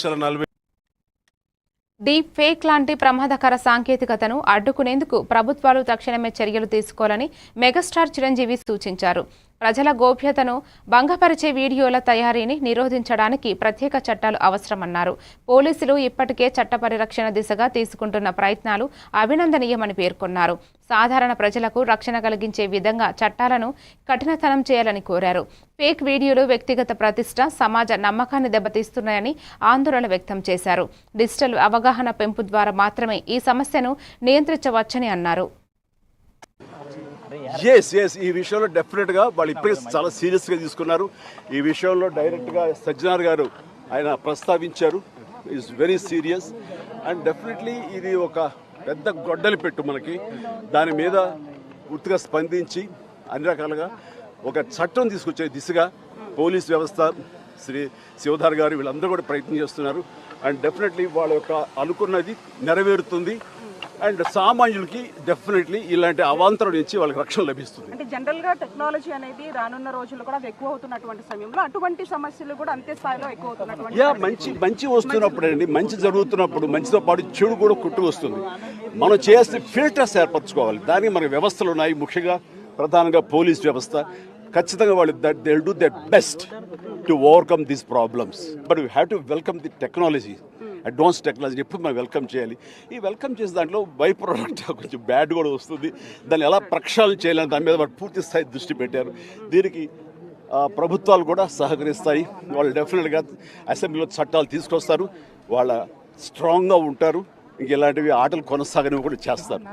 లక్షల నలభై deep fake లాంటి ప్రమాదకర సాంకేతికతను అడ్డుకునేందుకు ప్రభుత్వాలు తక్షణమే చర్యలు తీసుకోవాలని మెగాస్టార్ చిరంజీవి సూచించారు. ప్రజల గోప్యతను భంగపరిచే వీడియోల తయారీని నిరోధించడానికి ప్రత్యేక చట్టాలు అవసరమన్నారు. పోలీసులు ఇప్పటికే చట్ట పరిరక్షణ దిశగా తీసుకుంటున్న ప్రయత్నాలు అభినందనీయమని పేర్కొన్నారు. సాధారణ ప్రజలకు రక్షణ కలిగించే విధంగా చట్టాలను కఠినతనం చేయాలని కోరారు. ఫేక్ వీడియోలు వ్యక్తిగత ప్రతిష్ట సమాజ నమ్మకాన్ని దెబ్బతీస్తున్నాయని ఆందోళన వ్యక్తం చేశారు. డిజిటల్ అవగాహన పెంపు ద్వారా మాత్రమే ఈ సమస్యను నియంత్రించవచ్చని అన్నారు. ఎస్ ఎస్ ఈ విషయంలో డెఫినెట్గా వాళ్ళు ఇప్పటికే చాలా సీరియస్గా తీసుకున్నారు. ఈ విషయంలో డైరెక్ట్గా సజ్జనార్ గారు ఆయన ప్రస్తావించారు. Is very serious and definitely ఇది ఒక పెద్ద గొడ్డలి పెట్టు మనకి. దాని మీద పూర్తిగా స్పందించి అన్ని రకాలుగా ఒక చట్టం తీసుకొచ్చే దిశగా పోలీస్ వ్యవస్థ శ్రీ శివధార్ గారు వీళ్ళందరూ కూడా ప్రయత్నం చేస్తున్నారు. అండ్ డెఫినెట్లీ వాళ్ళ యొక్క అనుకున్నది నెరవేరుతుంది. అండ్ సామాన్యులకి డెఫినెట్లీ ఇలాంటి అవాంతరం నుంచి వాళ్ళకి రక్షణ లభిస్తుంది. అంటే జనరల్గా టెక్నాలజీ అనేది రానున్న రోజుల్లో కూడా ఎక్కువ అవుతున్నటువంటి సమయంలో అటువంటి సమస్యలు కూడా అంతే స్థాయిలో ఎక్కువ అవుతున్నటువంటి యా మంచి మంచి వస్తున్నప్పుడు అండి మంచి జరుగుతున్నప్పుడు మంచితో పాటు చెడు కూడా కుట్టు వస్తుంది. మనం చేయాల్సిన ఫిల్టర్స్ ఏర్పరచుకోవాలి. దానికి మన వ్యవస్థలు ఉన్నాయి. ముఖ్యంగా ప్రధానంగా పోలీస్ వ్యవస్థ. ఖచ్చితంగా వాళ్ళు that they do that best to overcome these problems but we have to welcome the technology advance technology ఎప్పుడు మనం వెల్కమ్ చేయాలి. ఈ వెల్కమ్ చేసే దాంట్లో బై ప్రోడక్ట్ కొంచెం బ్యాడ్ కూడా వస్తుంది. దాన్ని ఎలా ప్రక్షాళన చేయాలని దాని మీద వాళ్ళు పూర్తి స్థాయి దృష్టి పెట్టారు. దీనికి ప్రభుత్వాలు కూడా సహకరిస్తాయి. వాళ్ళు డెఫినెట్గా అసెంబ్లీలో చట్టాలు తీసుకొస్తారు. వాళ్ళ స్ట్రాంగ్గా ఉంటారు. ఇంక ఇలాంటివి ఆటలు కొనసాగనివి కూడా చేస్తారు.